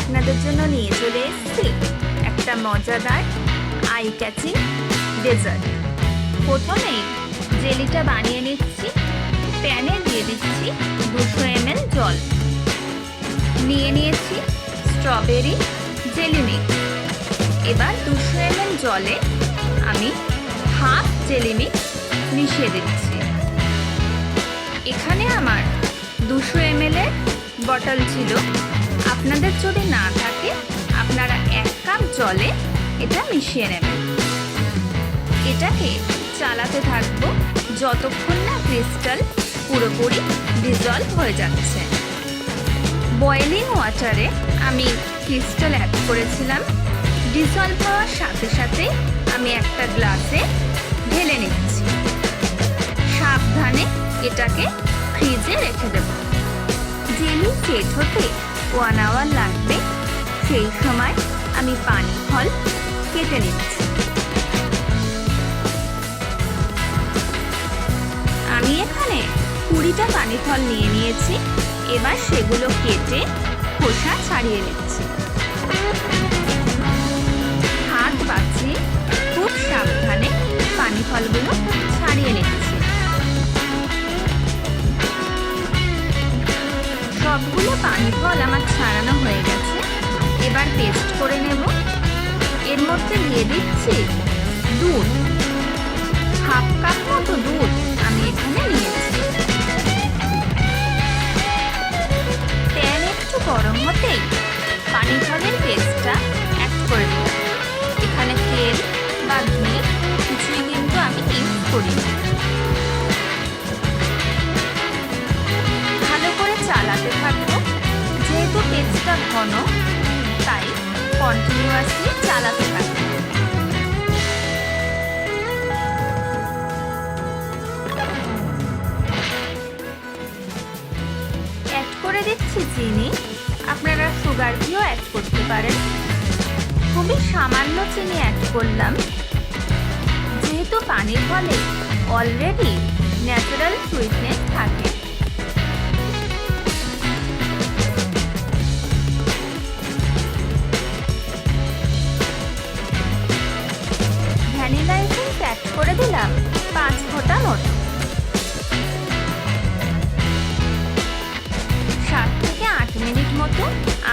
আপনাদের জন্য নিয়ে চলে এসেছি একটা মজাদার আই ক্যাচিং ডেজার্ট প্রথমে জেলিটা বানিয়ে নিচ্ছি, প্যানে দিয়ে দিচ্ছি দুশো এমএল জল। নিয়ে নিয়েছি স্ট্রবেরি জেলি মিক্স এবার দুশো এমএল জলে আমি হাফ জেলি মিক্স মিশিয়ে দিচ্ছি। এখানে আমার দুশো এমএলের বটল ছিল আপনাদের যদি না থাকে, আপনারা এক কাপ জলে এটা মিশিয়ে নেবেন। এটাকে চালাতে থাকব যতক্ষণ না ক্রিস্টাল পুরোপুরি ডিজলভ হয়ে যাচ্ছে। বয়েলিং ওয়াটারে আমি ক্রিস্টাল অ্যাড করেছিলাম। ডিজলভ হওয়ার সাথে সাথে আমি একটা গ্লাসে ঢেলে নিচ্ছি। সাবধানে এটাকে ফ্রিজে রেখে দেব। জেলি সেট হতে ওয়ান আওয়ার লাগবে। সেই সময় আমি পানি ফল কেটে নিচ্ছি। আমি এখানে কুড়িটা পানি ফল নিয়ে নিয়েছি। এবার সেগুলো কেটে খোসা ছাড়িয়ে নিচ্ছি। হাত বাঁচিয়ে খুব সাবধানে সবগুলো পানি ফল আমার ছাড়ানো হয়ে গেছে। এবার পেস্ট করে নেব। এর মধ্যে দিয়ে দিচ্ছি দুধ। হাফ কাপ মতো দুধ আমি এখানে নিয়েছি। প্যান একটু গরম হতেই পানি ফলের পেস্টটা অ্যাড করে ঘন, তাই কন্টিনিউয়াসলি চালাতে থাকব অ্যাড করে দিচ্ছি চিনি। আপনারা সুগার দিয়েও অ্যাড করতে পারেন। খুবই সামান্য চিনি অ্যাড করলাম। যেহেতু পানির ফলে অলরেডি ন্যাচারাল সুইটনেস থাকে।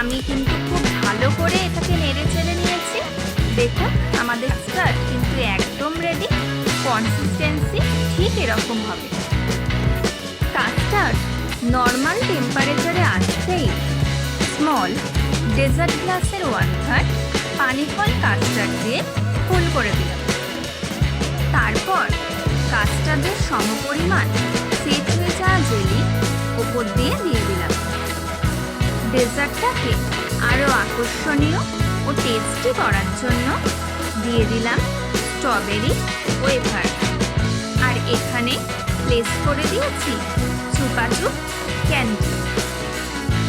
আমি কিন্তু খুব ভালো করে এটাকে নেড়ে চেড়ে নিয়েছি। দেখুন আমাদের স্টার্ট কিন্তু একদম রেডি কনসিস্টেন্সি ঠিক এরকম হবে। কাস্টার্ড নর্মাল টেম্পারেচারে আসতেই স্মল ডেজার্ট গ্লাসের ওয়ান থার্ড পানি ফল কাস্টার্ড দিয়ে ফুল করে দিলাম। তারপর কাস্টার্ডের সমপরিমাণ সেট হয়ে যাওয়া জেলি ওপর দিয়ে দিয়ে দিলাম। ডেজার্টটাকে আরও আকর্ষণীয় ও টেস্টি করার জন্য দিয়ে দিলাম স্ট্রবেরি ওয়েফার আর এখানে প্লেস করে দিয়েছি চুপাচুপ ক্যান্ডি